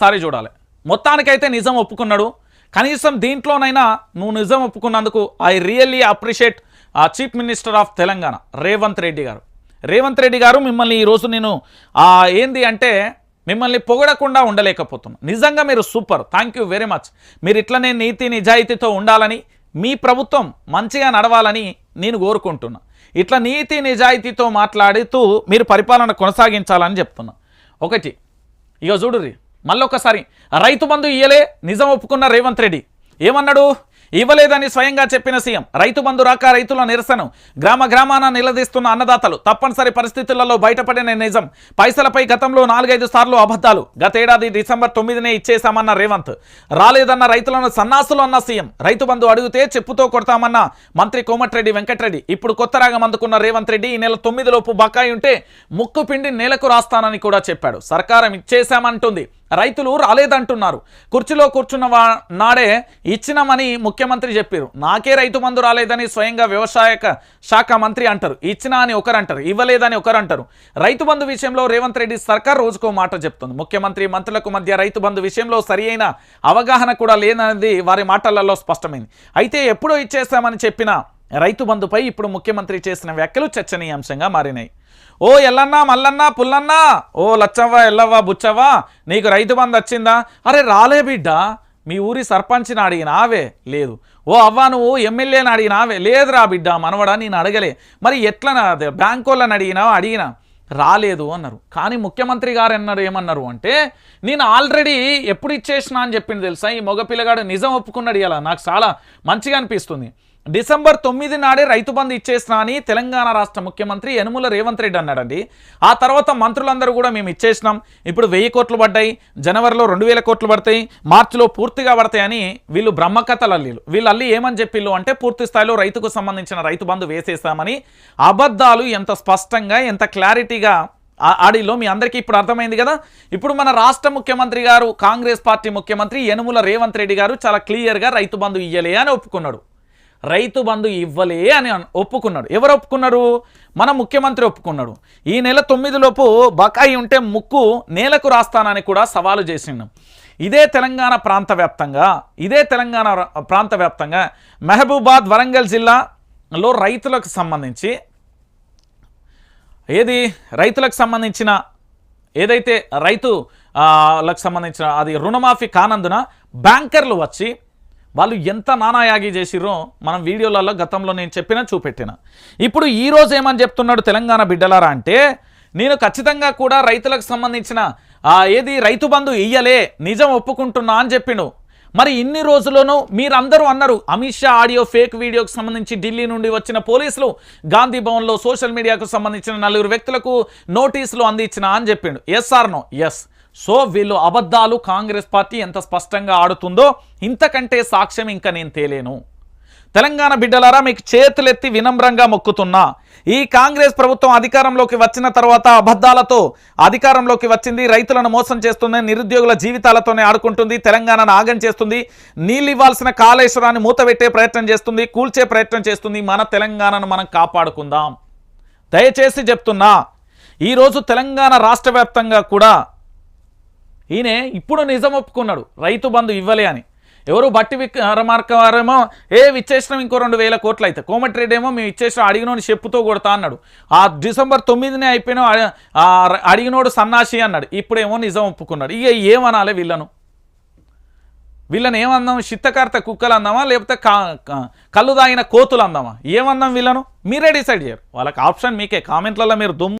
Sorry చూడాలి. మొత్తానికైతే నిజం ఒప్పుకున్నాడు. కనీసం దీంట్లోనైనా నువ్వు నిజం ఒప్పుకున్నందుకు ఐ రియల్లీ అప్రిషియేట్ ఆ chief minister of Telangana Revanth Reddy గారు. రేవంత్ రెడ్డి గారు మిమ్మల్ని ఈరోజు నేను ఏంది అంటే మిమ్మల్ని పొగడకుండా ఉండలేకపోతున్నాను. నిజంగా మీరు super. Thank you very much. మీరు ఇట్లనే నీతి నిజాయితీతో ఉండాలని మీ ప్రభుత్వం మంచిగా నడవాలని నేను కోరుకుంటున్నా. ఇట్లా నీతి నిజాయితీతో మాట్లాడుతూ మీరు పరిపాలన కొనసాగించాలని చెప్తున్నా. ఒకటి ఇక రీ మళ్ళొకసారి రైతు బంధు ఇయ్యలే నిజం ఒప్పుకున్న రేవంత్ రెడ్డి. ఏమన్నాడు? ఇవ్వలేదని స్వయంగా చెప్పిన సీఎం రైతు బంధు రాక రైతుల నిరసన గ్రామ గ్రామాన నిలదీస్తున్న అన్నదాతలు తప్పనిసరి పరిస్థితులలో బయటపడిన నిజం పైసలపై గతంలో నాలుగైదు సార్లు అబద్ధాలు గతేడాది డిసెంబర్ తొమ్మిదినే ఇచ్చేశామన్న రేవంత్. రాలేదన్న రైతులను సన్నాసులు అన్న సీఎం రైతు బంధు అడిగితే చెప్పుతో కొడతామన్న మంత్రి కోమటిరెడ్డి వెంకటరెడ్డి ఇప్పుడు కొత్త రాగం అందుకున్న రేవంత్ రెడ్డి ఈ నెల తొమ్మిదిలోపు బకాయి ఉంటే ముక్కు పిండి నేలకు రాస్తానని కూడా చెప్పాడు. సర్కారం ఇచ్చేశామంటుంది. రైతులు రాలేదంటున్నారు. కుర్చీలో కూర్చున్న వా- నాడే ఇచ్చినామని ముఖ్యమంత్రి చెప్పారు. నాకే రైతు మందు రాలేదని స్వయంగా వ్యవసాయ శాఖ మంత్రి అంటారు. ఇచ్చినా అని ఒకరు అంటారు ఇవ్వలేదని ఒకరు అంటారు రైతు బంధు విషయంలో రేవంత్ రెడ్డి సర్కార్ రోజుకో మాట చెప్తుంది. ముఖ్యమంత్రి మంత్రులకు మధ్య రైతు బంధు విషయంలో సరి అయిన అవగాహన కూడా లేనది వారి మాటలలో స్పష్టమైంది. అయితే ఎప్పుడో ఇచ్చేస్తామని చెప్పిన రైతు బంధుపై ఇప్పుడు ముఖ్యమంత్రి చేసిన వ్యాఖ్యలు చర్చనీయాంశంగా మారినాయి. ఓ ఎల్లన్నా మల్లన్నా పుల్లన్నా ఓ లచ్చవ్వ ఎల్లవ్వ బుచ్చవ్వ నీకు రైతు బంధు వచ్చిందా? అరే రాలే బిడ్డ మీ ఊరి సర్పంచ్ని అడిగినావే లేదు. ఓ అవ్వ నువ్వు ఎమ్మెల్యేని అడిగినావే లేదురా బిడ్డ మనవడా నేను అడగలే. మరి ఎట్లా బ్యాంక్ వాళ్ళని అడిగినావా? అడిగినా. రాలేదు అన్నారు. కానీ ముఖ్యమంత్రి గారు అన్నారు ఏమన్నారు అంటే నేను ఆల్రెడీ ఎప్పుడు ఇచ్చేసిన అని చెప్పింది తెలుసా? ఈ మగ పిల్లగాడు నిజం ఒప్పుకున్నాడు ఇలా నాకు చాలా మంచిగా అనిపిస్తుంది. డిసెంబర్ తొమ్మిది నాడే రైతు బంధు ఇచ్చేసిన అని తెలంగాణ రాష్ట్ర ముఖ్యమంత్రి యనుమల రేవంత్ రెడ్డి అన్నాడండి. ఆ తర్వాత మంత్రులందరూ కూడా మేము ఇచ్చేసినాం. ఇప్పుడు వెయ్యి కోట్లు పడ్డాయి. జనవరిలో రెండు వేల కోట్లు పడతాయి. మార్చిలో పూర్తిగా పడతాయని వీళ్ళు బ్రహ్మకథలు అల్లీలు. వీళ్ళు అల్లి ఏమని చెప్పిళ్ళు అంటే పూర్తి స్థాయిలో రైతుకు సంబంధించిన రైతు బంధు వేసేస్తామని అబద్ధాలు ఎంత స్పష్టంగా ఎంత క్లారిటీగా ఆ- ఆడిలో మీ అందరికీ ఇప్పుడు అర్థమైంది కదా? ఇప్పుడు మన రాష్ట్ర ముఖ్యమంత్రి గారు కాంగ్రెస్ పార్టీ ముఖ్యమంత్రి యనుమల రేవంత్ రెడ్డి గారు చాలా క్లియర్గా రైతు బంధు ఇయ్యలే అని ఒప్పుకున్నాడు. రైతు బంధు ఇవ్వలే అని ఒప్పుకున్నాడు. ఎవరు ఒప్పుకున్నారు? మన ముఖ్యమంత్రి ఒప్పుకున్నాడు. ఈ నెల తొమ్మిదిలోపు బకాయి ఉంటే ముక్కు నేలకు రాస్తానని కూడా సవాలు చేసిండు. ఇదే తెలంగాణ ప్రాంత వ్యాప్తంగా ఇదే తెలంగాణ ప్రాంత వ్యాప్తంగా మహబూబాద్ వరంగల్ జిల్లాలో రైతులకు సంబంధించి ఏది? రైతులకు సంబంధించిన ఏదైతే రైతులకు సంబంధించిన అది రుణమాఫీ కానందున బ్యాంకర్లు వచ్చి వాళ్ళు ఎంత నానాయాగి చేసిర్రో మనం వీడియోలలో గతంలో నేను చెప్పినా చూపెట్టిన. ఇప్పుడు ఈరోజు ఏమని చెప్తున్నాడు తెలంగాణ బిడ్డలారా అంటే నేను ఖచ్చితంగా కూడా రైతులకు సంబంధించిన ఏది రైతు బంధు ఇయ్యలే నిజం ఒప్పుకుంటున్నా అని చెప్పిండు మరి ఇన్ని రోజుల్లోనూ మీరందరూ అన్నారు అమిత్ షా ఆడియో ఫేక్ వీడియోకి సంబంధించి ఢిల్లీ నుండి వచ్చిన పోలీసులు గాంధీ భవన్లో సోషల్ మీడియాకు సంబంధించిన నలుగురు వ్యక్తులకు నోటీసులు అందించిన అని చెప్పిండు. Yes or no yes so వీళ్ళు అబద్ధాలు కాంగ్రెస్ పార్టీ ఎంత స్పష్టంగా ఆడుతుందో ఇంతకంటే సాక్ష్యం ఇంకా నేను తేలేను. తెలంగాణ బిడ్డలారా మీకు చేతులెత్తి వినమ్రంగా మొక్కుతున్నా. ఈ కాంగ్రెస్ ప్రభుత్వం అధికారంలోకి వచ్చిన తర్వాత అబద్ధాలతో అధికారంలోకి వచ్చింది రైతులను మోసం చేస్తుంది నిరుద్యోగుల జీవితాలతోనే ఆడుకుంటుంది తెలంగాణను ఆగం చేస్తుంది నీళ్ళు ఇవ్వాల్సిన కాళేశ్వరాన్ని మూతపెట్టే ప్రయత్నం చేస్తుంది కూల్చే ప్రయత్నం చేస్తుంది మన తెలంగాణను మనం కాపాడుకుందాం. దయచేసి చెప్తున్నా ఈరోజు తెలంగాణ రాష్ట్ర కూడా ఈయన ఇప్పుడు నిజం ఒప్పుకున్నాడు. రైతు బంధు ఇవ్వలే అని. ఎవరు బట్టి విక్రమార్క వారేమో ఏ ఇచ్చేసినాం ఇంకో రెండు వేల కోట్లు అయితే. కోమటిరెడ్డి ఏమో మేము ఇచ్చేసిన అడిగినోడు చెప్పుతో కొడతా అన్నాడు. ఆ డిసెంబర్ తొమ్మిదినే అయిపోయిన అడిగినోడు సన్నాసి అన్నాడు. ఇప్పుడేమో నిజం ఒప్పుకున్నాడు. ఇక ఏమనాలి వీళ్ళను వీళ్ళని ఏమందాం? చిత్తకార్త కుక్కలు అందామా? లేకపోతే కళ్ళు తాగిన కోతులు అందామా? ఏమందాం వీళ్ళను మీరే డిసైడ్ చేయరు. వాళ్ళకి ఆప్షన్ మీకే. కామెంట్లలో మీరు దుమ్ము